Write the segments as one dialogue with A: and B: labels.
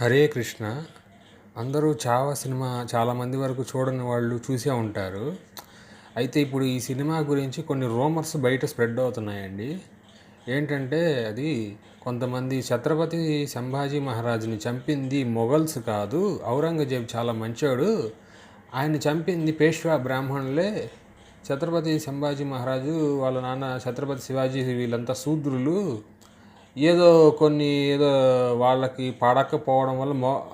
A: హరే కృష్ణ. అందరూ చావా సినిమా చాలామంది వరకు చూడని వాళ్ళు చూసే ఉంటారు. అయితే ఇప్పుడు ఈ సినిమా గురించి కొన్ని రూమర్స్ బయట స్ప్రెడ్ అవుతున్నాయండి. ఏంటంటే అది కొంతమంది ఛత్రపతి సంభాజీ మహారాజుని చంపింది మొఘల్స్ కాదు ఔరంగజేబ్ చాలా మంచోడు. ఆయన చంపింది పేష్వా బ్రాహ్మణులే. ఛత్రపతి సంభాజీ మహారాజు వాళ్ళ నాన్న ఛత్రపతి శివాజీ వీళ్ళంతా శూద్రులు. ఏదో కొన్ని ఏదో వాళ్ళకి పడకపోవడం వల్ల మో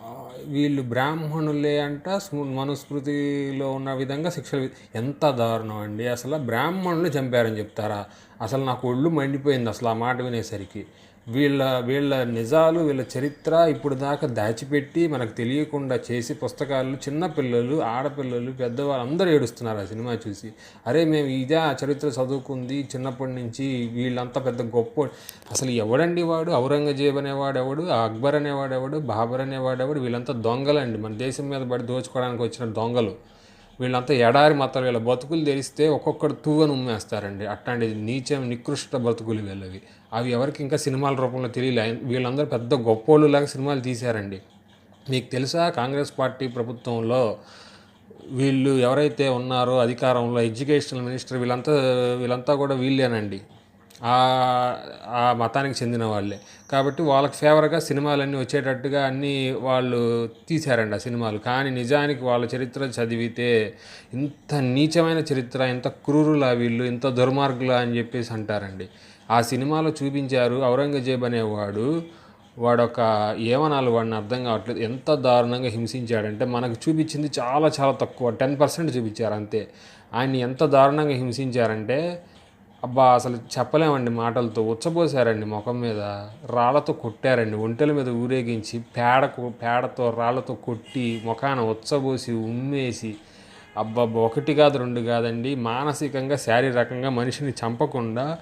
A: వీళ్ళు బ్రాహ్మణులే అంట స్మృ- మనుస్మృతిలో ఉన్న విధంగా శిక్షలు ఎంత దారుణం అండి. అసలు బ్రాహ్మణులు చంపారని చెప్తారా? అసలు నాకు ఒళ్ళు మండిపోయింది అసలు ఆ మాట వినేసరికి. వీళ్ళ వీళ్ళ నిజాలు వీళ్ళ చరిత్ర ఇప్పుడు దాకా దాచిపెట్టి మనకు తెలియకుండా చేసి పుస్తకాలు చిన్నపిల్లలు ఆడపిల్లలు పెద్దవాళ్ళు అందరూ ఏడుస్తున్నారు ఆ సినిమా చూసి. అరే మేము ఇదే ఆ చరిత్ర చదువుకుంది చిన్నప్పటి నుంచి వీళ్ళంతా పెద్ద గొప్ప అసలు ఎవడండి వాడు? ఔరంగజేబ్ అనేవాడు ఎవడు? అక్బర్ అనేవాడు ఎవడు? బాబర్ అనేవాడు ఎవడు? వీళ్ళంతా దొంగలండి. మన దేశం మీద పడి దోచుకోవడానికి వచ్చిన దొంగలు. వీళ్ళంతా ఎడారి మతాలు వీళ్ళ బతుకులు తెలిస్తే ఒక్కొక్కడు తూవని ఉమ్మేస్తారండి. అట్లాంటి నీచం నికృష్ట బతుకులు వీళ్ళవి. అవి ఎవరికి ఇంకా సినిమాల రూపంలో తెలియలే. వీళ్ళందరూ పెద్ద గొప్పోళ్ళలాగా సినిమాలు తీశారండి. మీకు తెలుసా కాంగ్రెస్ పార్టీ ప్రభుత్వంలో వీళ్ళు ఎవరైతే ఉన్నారో అధికారంలో ఎడ్యుకేషనల్ మినిస్టర్ వీళ్ళంతా వీళ్ళంతా కూడా వీళ్ళేనండి. ఆ మతానికి చెందిన వాళ్ళే. కాబట్టి వాళ్ళకి ఫేవర్గా సినిమాలన్నీ వచ్చేటట్టుగా అన్నీ వాళ్ళు తీశారండి ఆ సినిమాలు. కానీ నిజానికి వాళ్ళ చరిత్ర చదివితే ఇంత నీచమైన చరిత్ర ఇంత క్రూరులా వీళ్ళు ఇంత దుర్మార్గులా అని చెప్పేసి అంటారండి. ఆ సినిమాలో చూపించారు ఔరంగజేబ్ అనేవాడు. వాడొక ఏమనాలి వాడిని అర్థం కావట్లేదు. ఎంత దారుణంగా హింసించాడంటే మనకు చూపించింది చాలా చాలా తక్కువ. టెన్ పర్సెంట్ చూపించారు అంతే. ఆయన్ని ఎంత దారుణంగా హింసించారంటే అబ్బా అసలు చెప్పలేమండి మాటలతో. ఉచ్చబోసారండి ముఖం మీద. రాళ్ళతో కొట్టారండి. ఒంటెల మీద ఊరేగించి పేడకు పేడతో రాళ్ళతో కొట్టి ముఖాన ఉచ్చబోసి ఉమ్మేసి. అబ్బా ఒకటి కాదు రెండు కాదండి. మానసికంగా శారీరకంగా మనిషిని చంపకుండా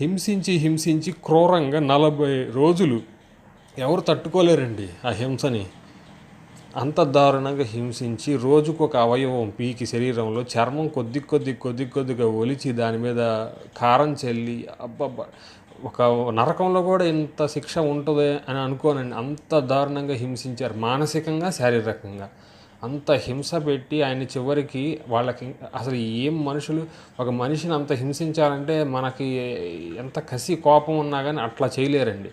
A: హింసించి హింసించి క్రూరంగా నలభై రోజులు ఎవరు తట్టుకోలేరండి ఆ హింసని. అంత దారుణంగా హింసించి రోజుకు ఒక అవయవం పీకి శరీరంలో చర్మం కొద్ది కొద్ది కొద్ది కొద్దిగా ఒలిచి దాని మీద కారం చల్లి అబ్బబ్బ ఒక నరకంలో కూడా ఇంత శిక్ష ఉంటుంది అని అనుకోనండి అంత దారుణంగా హింసించారు. మానసికంగా శారీరకంగా. అంత హింస పెట్టి ఆయన చివరికి వాళ్ళకి అసలు ఏం మనుషులు ఒక మనిషిని అంత హింసించాలంటే మనకి ఎంత కసి కోపం ఉన్నా కానీ అట్లా చేయలేరండి.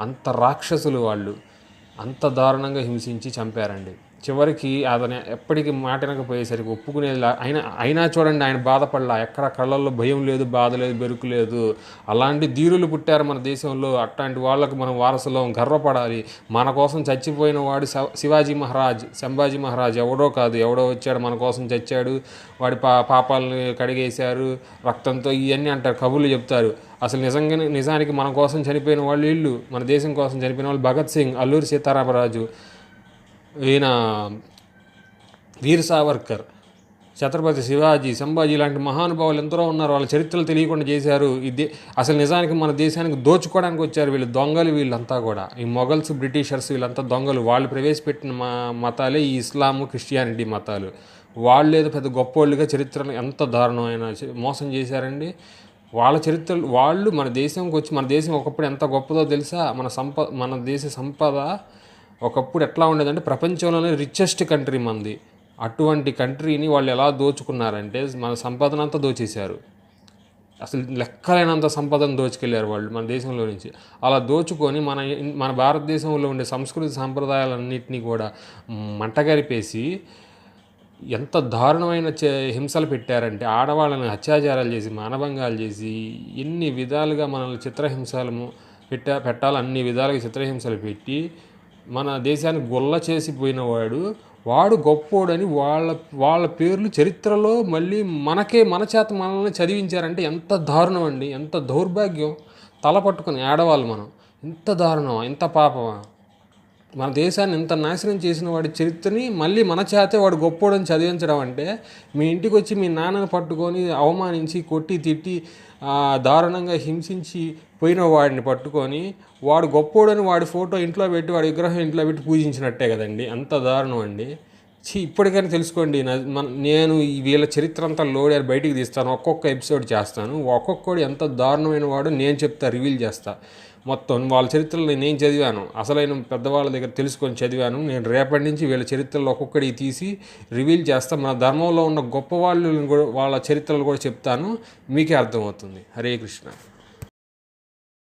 A: అంత రాక్షసులు వాళ్ళు. అంత దారుణంగా హింసించి చంపారండి. చివరికి అతను ఎప్పటికీ మాటినకపోయేసరికి ఒప్పుకునేలా అయినా అయినా చూడండి ఆయన బాధపడలా. ఎక్కడ కళ్ళల్లో భయం లేదు బాధ లేదు బెరుకు లేదు. అలాంటి ధీరులు పుట్టారు మన దేశంలో. అట్లాంటి వాళ్ళకు మనం వారసులం గర్వపడాలి. మన కోసం చచ్చిపోయిన వాడు శివాజీ మహారాజ్ సంభాజీ మహారాజ్ ఎవడో కాదు. ఎవడో వచ్చాడు మన కోసం చచ్చాడు. వాడి పా పాపాలను కడిగేశారు. రక్తంతో ఇవన్నీ అంటారు కబుర్లు చెప్తారు. అసలు నిజంగానే నిజానికి మన కోసం చనిపోయిన వాళ్ళు ఇల్లు మన దేశం కోసం చనిపోయిన వాళ్ళు భగత్ సింగ్ అల్లూరి సీతారామరాజు. ఈయన వీర్ సావర్కర్ ఛత్రపతి శివాజీ సంభాజీ లాంటి మహానుభావులు ఎందరో ఉన్నారు. వాళ్ళ చరిత్రలు తెలియకుండా చేశారు. ఇది అసలు నిజానికి మన దేశానికి దోచుకోవడానికి వచ్చారు వీళ్ళు దొంగలు వీళ్ళంతా కూడా. ఈ మొఘల్స్ బ్రిటిషర్స్ వీళ్ళంతా దొంగలు. వాళ్ళు ప్రవేశపెట్టిన మా మతాలే ఈ ఇస్లాము క్రిస్టియానిటీ మతాలు. వాళ్ళు ఏదో పెద్ద గొప్పోళ్ళుగా చరిత్రను ఎంత దారుణమైన మోసం చేశారండి? వాళ్ళ చరిత్రలు వాళ్ళు మన దేశంకి వచ్చి మన దేశం ఒకప్పుడు ఎంత గొప్పదో తెలుసా? మన సంపద మన దేశ సంపద ఒకప్పుడు ఎట్లా ఉండేదంటే ప్రపంచంలోనే రిచెస్ట్ కంట్రీ మంది. అటువంటి కంట్రీని వాళ్ళు ఎలా దోచుకున్నారంటే మన సంపదనంతా దోచేశారు. అసలు లెక్కలేనంత సంపదను దోచుకెళ్ళారు వాళ్ళు మన దేశంలో నుంచి. అలా దోచుకొని మన మన భారతదేశంలో ఉండే సంస్కృతి సాంప్రదాయాలన్నింటినీ కూడా మంటగరిపేసి ఎంత దారుణమైన చే- హింసలు పెట్టారంటే ఆడవాళ్ళని అత్యాచారాలు చేసి మానభంగాలు చేసి ఎన్ని విధాలుగా మనల్ని చిత్రహింసలు పెట్టా పెట్టాలి అన్ని విధాలుగా చిత్రహింసలు పెట్టి మన దేశాన్ని గొల్ల చేసిపోయినవాడు వాడు గొప్పోడని వాళ్ళ వాళ్ళ పేర్లు చరిత్రలో మళ్ళీ మనకే మన చేత మనల్ని చదివించారంటే ఎంత దారుణం అండి ఎంత దౌర్భాగ్యం. తల పట్టుకుని ఆడవాళ్ళు మనం. ఇంత దారుణమా ఇంత పాపమా? మన దేశాన్ని ఇంత నాశనం చేసిన వాడి చరిత్రని మళ్ళీ మన చేతే వాడు గొప్పోడని చదివించడం అంటే మీ ఇంటికి వచ్చి మీ నాన్నను పట్టుకొని అవమానించి కొట్టి తిట్టి దారుణంగా హింసించి పోయిన వాడిని పట్టుకొని వాడు గొప్పోడని వాడి ఫోటో ఇంట్లో పెట్టి వాడి విగ్రహం ఇంట్లో పెట్టి పూజించినట్టే కదండి. అంత దారుణం అండి. ఛీ ఇప్పటికైనా తెలుసుకోండి. మన- నేను వీళ్ళ చరిత్ర అంతా లోడ్ బయటికి తీస్తాను. ఒక్కొక్క ఎపిసోడ్ చేస్తాను. ఒక్కొక్కడు ఎంత దారుణమైన వాడు నేను చెప్తా రివీల్ చేస్తా. మొత్తం వాళ్ళ చరిత్రలో నేను చదివాను? అసలైన పెద్దవాళ్ళ దగ్గర తెలుసుకొని చదివాను. నేను రేపటి నుంచి వీళ్ళ చరిత్రలో ఒక్కొక్కటి తీసి రివీల్ చేస్తాను మన ధర్మంలో ఉన్న గొప్ప వాళ్ళు కూడా వాళ్ళ చరిత్రలు కూడా చెప్తాను. మీకే అర్థమవుతుంది. హరే కృష్ణ.